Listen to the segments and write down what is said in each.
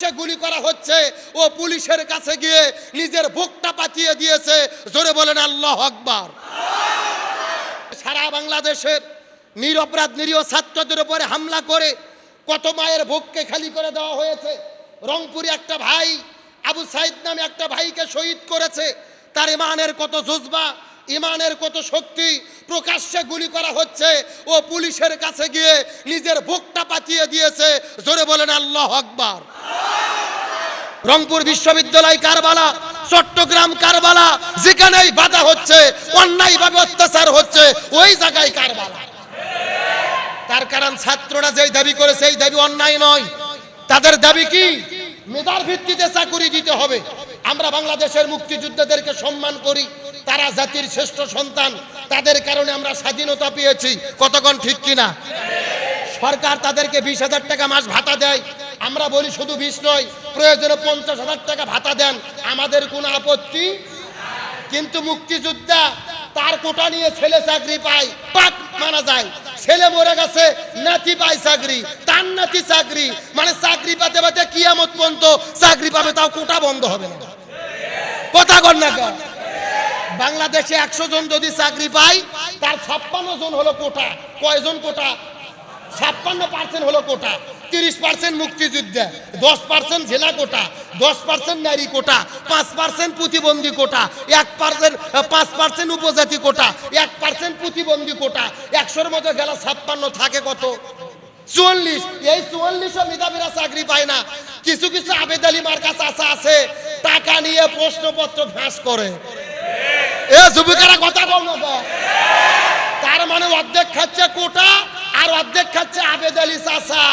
গুলি করা হচ্ছে, ও পুলিশের কাছে গিয়ে নিজের বুকটা পাতিয়ে দিয়েছে। জোরে বলেন, আল্লাহ আকবার। সারা বাংলাদেশের নিরপরাধ, নিরীহ ছাত্রদের উপরে হামলা করে কত মায়ের বুককে খালি করে দেওয়া হয়েছে। রংপুরে একটা ভাই, আবু সাইদ নামে একটা ভাইকে শহীদ করেছে। তার ইমানের কত জুজবা, ইমানের কত শক্তি প্রকাশ্যে গুলি করা হচ্ছে। ও পুলিশের কাছে গিয়ে নিজের বুকটা পাতিয়ে দিয়েছে। জোরে বলেন, আল্লাহ আকবার। রংপুর বিশ্ববিদ্যালয় কারবালা, চট্টগ্রাম কারবালা, যেখানেই বাধা হচ্ছে, অন্যায়ভাবে অত্যাচার হচ্ছে, ওই জায়গায় কারবালা। তার কারণ ছাত্ররা যেই দাবি করে, সেই দাবি অন্যায় নয়। তাদের দাবি কি? মেধার ভিত্তিতে চাকুরি দিতে হবে। আমরা বাংলাদেশের মুক্তিযোদ্ধাদেরকে সম্মান করি। তারা জাতির শ্রেষ্ঠ সন্তান। তাদের কারণে আমরা স্বাধীনতা পেয়েছি। কতক্ষণ ঠিক কিনা? সরকার তাদেরকে বিশ হাজার টাকা মাস ভাতা দেয়। আমরা বলি শুধু বিশ নয়, প্রয়োজনে পঞ্চাশ হাজার টাকা ভাতা দেন। আমাদের কোনো আপত্তি? কিন্তু মুক্তিযোদ্ধা তার কোটা নিয়ে ছেলে চাকরি পায় মানা যায়। ছেলে মরে গেছে, নাতি পায় চাকরি, তার নাতি চাকরি। মানে চাকরি পাতে পাতে কিয়ামত পর্যন্ত চাকরি পাবে, তাও কোটা বন্ধ হবে না। কথা কর না? বাংলাদেশে একশো জন যদি চাকরি পায়, তার ছাপ্পান্ন জন হলো কোটা। কয়জন কোটা? ছাপ্পান্ন পার্সেন্ট হলো কোটা। তিরিশ পার্সেন্ট মুক্তিযুদ্ধে, দশ পার্সেন্ট জেলা কোটা, দশ পার্সেন্ট নারী কোটা, পাঁচ পার্সেন্ট প্রতিবন্ধী কোটা, এক পার্সেন্ট পাঁচ পার্সেন্ট উপজাতি কোটা, এক পার্সেন্ট প্রতিবন্ধী কোটা, একশোর মধ্যে গেল ছাপ্পান্ন থাকে কত? চুয়াল্লিশ। এই চুয়াল্লিশও মেধাবীরা চাকরি পায় না। কিছু কিছু আবেদ আলী মার্কা আছে, টাকা নিয়ে প্রশ্নপত্র ফাঁস করে। এ যুবকেরা কথা তার মানে অর্ধেক খাচ্ছে কোটা আর অর্ধেক খাচ্ছে আবেদ আলী চাষা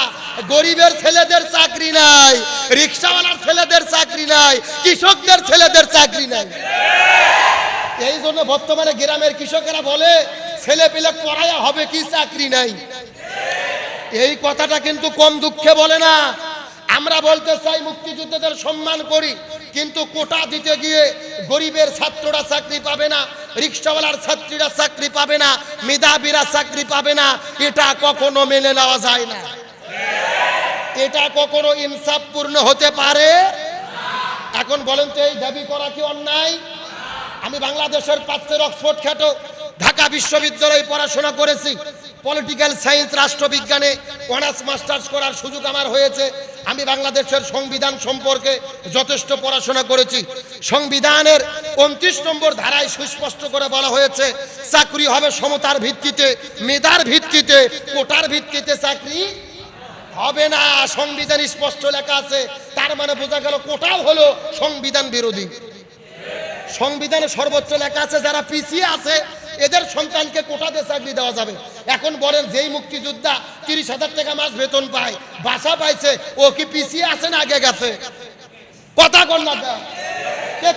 গরিবের ছেলেদের চাকরি নাই, রিক্সাওয়ালার ছেলেদের চাকরি নাই, কৃষকদের ছেলেদের চাকরি নাই। এই জন্য বর্তমানে গ্রামের কৃষকেরা বলে ছেলে পেলে পড়াইয়া হবে কি চাকরি নাই। এই কথাটা কিন্তু কম দুঃখে বলে না। আমরা বলতে চাই মুক্তিযুদ্ধদের সম্মান করি, কিন্তু কোটা দিতে গিয়ে গরিবের ছাত্ররা চাকরি পাবে না, রিক্সাওয়ালার ছাত্রীরা চাকরি পাবে না, মেধাবীরা চাকরি পাবে না, এটা কখনো মেনে নেওয়া যায় না। এটা কখনো ইনসাফপূর্ণ হতে পারে? এখন বলেন তো, এই দাবি করা কি অন্যায়? আমি বাংলাদেশের প্রাচ্যের অক্সফোর্ড খ্যাত ঢাকা বিশ্ববিদ্যালয়ে পড়াশোনা করেছি। পলিটিক্যাল সায়েন্স রাষ্ট্রবিজ্ঞানে অনার্স মাস্টার্স করার সুযোগ আমার হয়েছে। আমি বাংলাদেশের সংবিধান সম্পর্কে যথেষ্ট পড়াশোনা করেছি। সংবিধানের উনত্রিশ নম্বর ধারায় সুস্পষ্ট করে বলা হয়েছে, চাকরি হবে সমতার ভিত্তিতে, মেধার ভিত্তিতে, কোটার ভিত্তিতে চাকরি হবে না। সংবিধান স্পষ্ট লেখা আছে, তার মানে বোঝা গেল কোটাও হলো সংবিধান বিরোধী। সংবিধানে সর্বোচ্চ লেখা আছে, যারা পিছিয়ে আছে এদের সন্তানকে কোটাতে চাকরি দেওয়া যাবে। এখন বলেন যেই মুক্তিযোদ্ধা তিরিশ হাজার টাকা মাস বেতন পায়, বাসা পাইছে, ও কি পিছিয়ে আছে না আগে গেছে? কথা কর না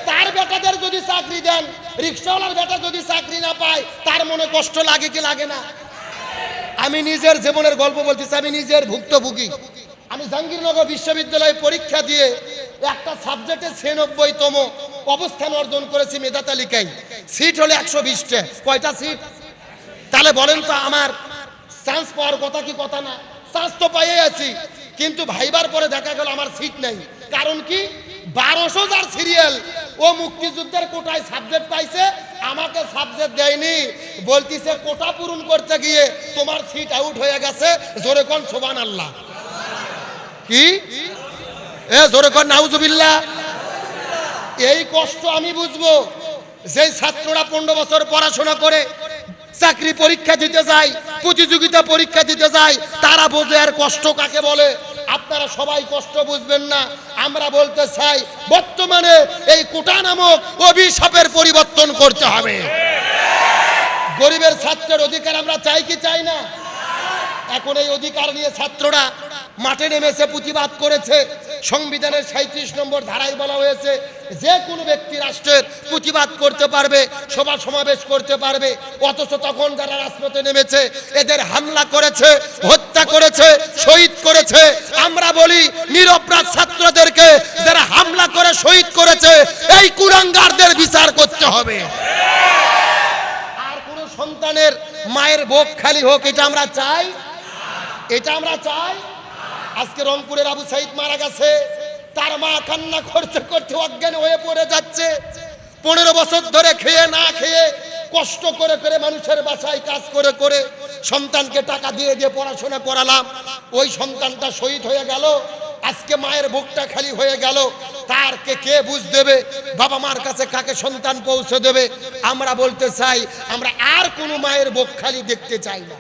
তার বেটাদের যদি চাকরি দেন, রিক্সাওয়ালার বেটা যদি চাকরি না পায়, তার মনে কষ্ট লাগে কি লাগে না? আমি নিজের জীবনের গল্প বলতেছি আমি নিজের ভুক্তভোগী। আমি জাহাঙ্গীরনগর বিশ্ববিদ্যালয়ে পরীক্ষা দিয়ে একটা সাবজেক্টে ছিয়ানব্বইতম অবস্থান অর্জন করেছি মেধা তালিকায় সিট হলে একশো বিশটা। কয়টা সিট তাহলে বলেন তো আমার চান্স পাওয়ার কথা কি কথা না? চান্স তো পাইয়ে আছি, কিন্তু ভাইবার পরে দেখা গেল আমার সিট নেই। কারণ কি? বারোশো যার সিরিয়াল ও মুক্তিযুদ্ধের কোটায় সাবজেক্ট পাইছে, আমাকে সাবজেক্ট দেয়নি। বলতিছে, কোটা পূরণ করতে গিয়ে তোমার সিট আউট হয়ে গেছে। জোরে কোন সোবান আল্লাহ কি? এ, জোরে কোন, নাউজুবিল্লাহ। এই কষ্ট আমি বুঝব। যেই ছাত্ররা পনেরো বছর পড়াশোনা করে, চাকরি পরীক্ষা দিতে যায়, প্রতিযোগিতা পরীক্ষা দিতে যায়, তারা বোঝে আর কষ্ট কাকে বলে? আপনারা সবাই কষ্ট বুঝবেন না। আমরা বলতে চাই, বর্তমানে এই কোটা নামক অভিশাপের পরিবর্তন করতে হবে। গরিবের ছাত্রের অধিকার আমরা চাই কি চাই না? এখন এই অধিকার নিয়ে ছাত্ররা মাঠে নেমেছে প্রতিবাদ করেছে সংবিধানের সাঁত্রিশ নম্বর ধারায় বলা হয়েছে, যে কোনো ব্যক্তি রাষ্ট্রের প্রতিবাদ করতে পারবে, সভা সমাবেশ করতে পারবে, অথচ তখন যারা রাজপথে নেমেছে, এদের হামলা করেছে, হত্যা করেছে, শহীদ করেছে। আমরা বলি নিরপরাধ ছাত্রদেরকে যারা হামলা করে, শহীদ করেছে, এই কুরাঙ্গারদের বিচার করতে হবে। আর কোন সন্তানের মায়ের বুক খালি হোক, এটা আমরা চাই? এটা আমরা চাই? আজকে রংপুরের আবু সাইদ মারা গেছে। তার মা কান্না করতে করতে অজ্ঞান হয়ে পড়ে যাচ্ছে। পনেরো বছর ধরে খেয়ে না খেয়ে কষ্ট করে করে মানুষের বাসায় কাজ করে করে সন্তানকে টাকা দিয়ে দিয়ে পড়াশোনা করালাম। ওই সন্তানটা শহীদ হয়ে গেল। আজকে মায়ের বুকটা খালি হয়ে গেল। তার কে কে বুঝ দেবে? বাবা মার কাছে কাকে সন্তান পৌঁছে দেবে? আমরা বলতে চাই, আমরা আর কোনো মায়ের বুক খালি দেখতে চাই না।